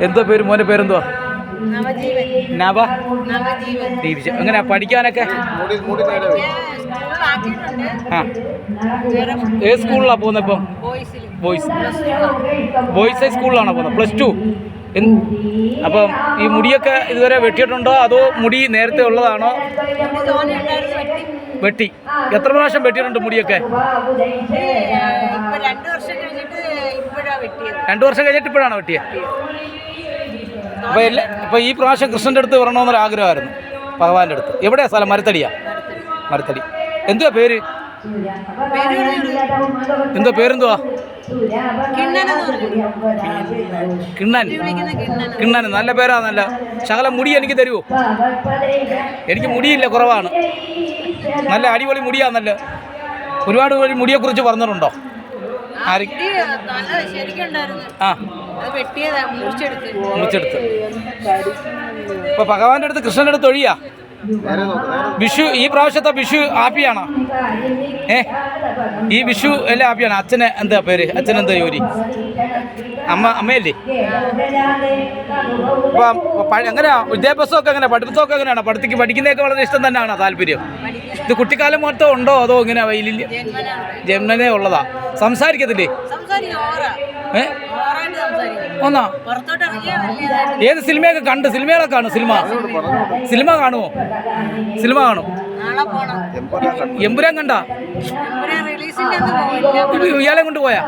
എന്തോ പേര്? മോന്റെ പേരെന്തുവാ? നവജീവൻ. നവ? നവജീവൻ. ദീപിച്ച. എങ്ങനെ പഠിക്കാനൊക്കെ? ആ. ഏത് സ്കൂളിലാണ് പോകുന്നത് ഇപ്പം? ബോയ്സ്. ബോയ്സ് ഹൈ സ്കൂളിലാണോ പോകുന്നത് പ്ലസ് ടു. അപ്പം ഈ മുടിയൊക്കെ ഇതുവരെ വെട്ടിയിട്ടുണ്ടോ? അതോ മുടി നേരത്തെ ഉള്ളതാണോ? വെട്ടി. വെട്ടി. എത്ര പ്രാവശ്യം വെട്ടിയിട്ടുണ്ട് മുടിയൊക്കെ? രണ്ടു വർഷം കഴിഞ്ഞിട്ട് ഇപ്പോഴാണോ വെട്ടിയത്. അപ്പോൾ എല്ലാ അപ്പോൾ ഈ പ്രാവശ്യം കൃഷ്ണന്റെ അടുത്ത് വരണമെന്നൊരു ആഗ്രഹമായിരുന്നു. ഭഗവാന്റെ അടുത്ത്. എവിടെയാ സ്ഥലം? മരത്തടിയാ? മരത്തടി. എന്തുവാ പേര്. എന്തോ പേരെന്തുവാ? കിണ്ണൻ. കിണ്ണൻ. നല്ല പേരാ നല്ല. ശകല മുടി എനിക്ക് തരുമോ എനിക്ക് മുടിയില്ല കുറവാണ്. നല്ല അടിപൊളി മുടിയാ നല്ല. ഒരുപാട് പേര് മുടിയെക്കുറിച്ച് പറഞ്ഞിട്ടുണ്ടോ? ആ മുറിച്ചെടുത്ത് ഇപ്പൊ ഭഗവാന്റെ അടുത്ത് കൃഷ്ണന്റെ അടുത്ത് ഒഴിയാ? വിഷു ഈ പ്രാവശ്യത്തെ വിഷു ഹാപ്പിയാണോ? ഏ? ഈ വിഷു എല്ലാം ഹാപ്പിയാണ്? അച്ഛന് എന്താ പേര്? അച്ഛൻ എന്താ ജോലി? അമ്മ അമ്മയല്ലേ? അപ്പം എങ്ങനെയാ? വിദ്യാഭ്യാസമൊക്കെ എങ്ങനെയാ? പഠിത്തമൊക്കെ എങ്ങനെയാണ്? പഠിത്തക്ക് പഠിക്കുന്നതൊക്കെ വളരെ ഇഷ്ടം തന്നെയാണോ താല്പര്യം? ഇത് കുട്ടിക്കാലം മൊത്തം ഉണ്ടോ അതോ ഇങ്ങനെ വൈലില്ല ജന്മനേ. ഉള്ളതാ. സംസാരിക്കത്തില്ലേ? സംസാരിക്കും ഒന്നാ? ഏത് സിനിമയൊക്കെ കണ്ട്? സിനിമകളൊക്കെ കാണും സിനിമ? സിനിമ കാണുമോ സിനിമ കാണും നാളെ പോണം. എമ്പുരാൻ കണ്ട? ഇയാളെ കൊണ്ട് പോയാ?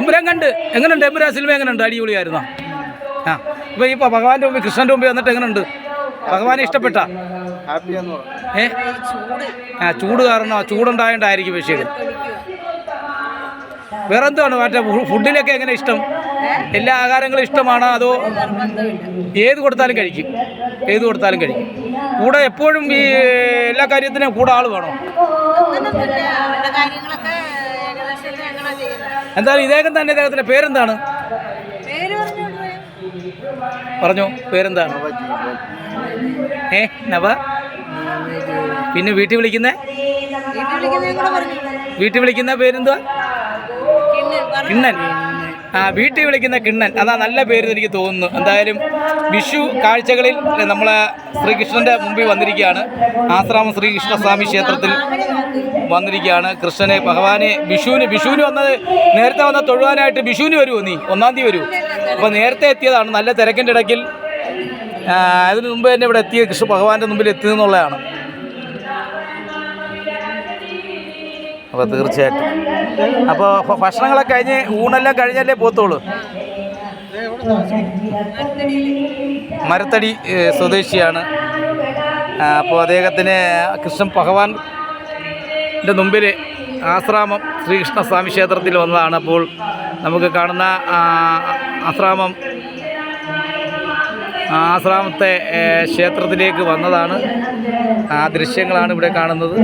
എമ്പുരാൻ കണ്ട്? എങ്ങനെയുണ്ട് എമ്പുരാൻ സിനിമ എങ്ങനെയുണ്ട് അടിപൊളിയായിരുന്നോ? ആ ഇപ്പൊ ഈ ഭഗവാന്റെ മുമ്പിൽ കൃഷ്ണന്റെ മുമ്പിൽ വന്നിട്ട് എങ്ങനെയുണ്ട് ഭഗവാനെ ഇഷ്ടപ്പെട്ട? ഏ? ചൂട്. ആ ചൂട് കാരണം? ചൂടുണ്ടായോണ്ടായിരിക്കും വിഷയം വേറെന്താണ് മറ്റേ ഫുഡിനൊക്കെ ഫുഡിലൊക്കെ എങ്ങനെ ഇഷ്ടം? എല്ലാ ആഹാരങ്ങളും ഇഷ്ടമാണ് അതോ ഏത് കൊടുത്താലും കഴിക്കും? ഏത് കൊടുത്താലും കഴിക്കും. കൂടെ എപ്പോഴും ഈ എല്ലാ കാര്യത്തിനും കൂടെ ആൾ വേണോ? എന്തായാലും ഇദ്ദേഹം തന്നെ ഇദ്ദേഹത്തിന്റെ പേരെന്താണ്? പറഞ്ഞോ പേരെന്താണ്? ഏ നവ? പിന്നെ വീട്ടിൽ വിളിക്കുന്ന? വീട്ടിൽ വിളിക്കുന്ന പേരെന്തുവാ? കിണ്ണൻ. വീട്ടിൽ വിളിക്കുന്ന കിണ്ണൻ. അതാ നല്ല പേര് എനിക്ക് തോന്നുന്നു. എന്തായാലും വിഷു കാഴ്ചകളിൽ നമ്മൾ ശ്രീകൃഷ്ണന്റെ മുമ്പിൽ വന്നിരിക്കുകയാണ്. ആശ്രാമം ശ്രീകൃഷ്ണസ്വാമി ക്ഷേത്രത്തിൽ വന്നിരിക്കുകയാണ്. കൃഷ്ണനെ ഭഗവാനെ വിഷുവിന് വിഷുവിന് വന്നത് നേരത്തെ വന്ന തൊഴുവാനായിട്ട് വിഷുവിന് വരുമോ നീ? ഒന്നാം തീയതി വരുമോ അപ്പോൾ നേരത്തെ എത്തിയതാണ്. നല്ല തിരക്കിന്റെ ഇടയ്ക്കിൽ അതിന് മുമ്പ് തന്നെ ഇവിടെ എത്തിയ കൃഷ്ണ ഭഗവാന്റെ മുമ്പിൽ എത്തിയെന്നുള്ളതാണ് അപ്പോൾ തീർച്ചയായിട്ടും. അപ്പോൾ ഭക്ഷണങ്ങളൊക്കെ കഴിഞ്ഞ് ഊണെല്ലാം കഴിഞ്ഞല്ലേ പോത്തോളൂ മരത്തടി സ്വദേശിയാണ്. അപ്പോൾ അദ്ദേഹത്തിന് കൃഷ്ണൻ ഭഗവാന്റെ മുമ്പിൽ ആശ്രാമം ശ്രീകൃഷ്ണസ്വാമി ക്ഷേത്രത്തിൽ വന്നതാണ്. അപ്പോൾ നമുക്ക് കാണുന്ന ആശ്രാമം ആശ്രാമത്തെ ക്ഷേത്രത്തിലേക്ക് വന്നതാണ്. ആ ദൃശ്യങ്ങളാണ് ഇവിടെ കാണുന്നത്.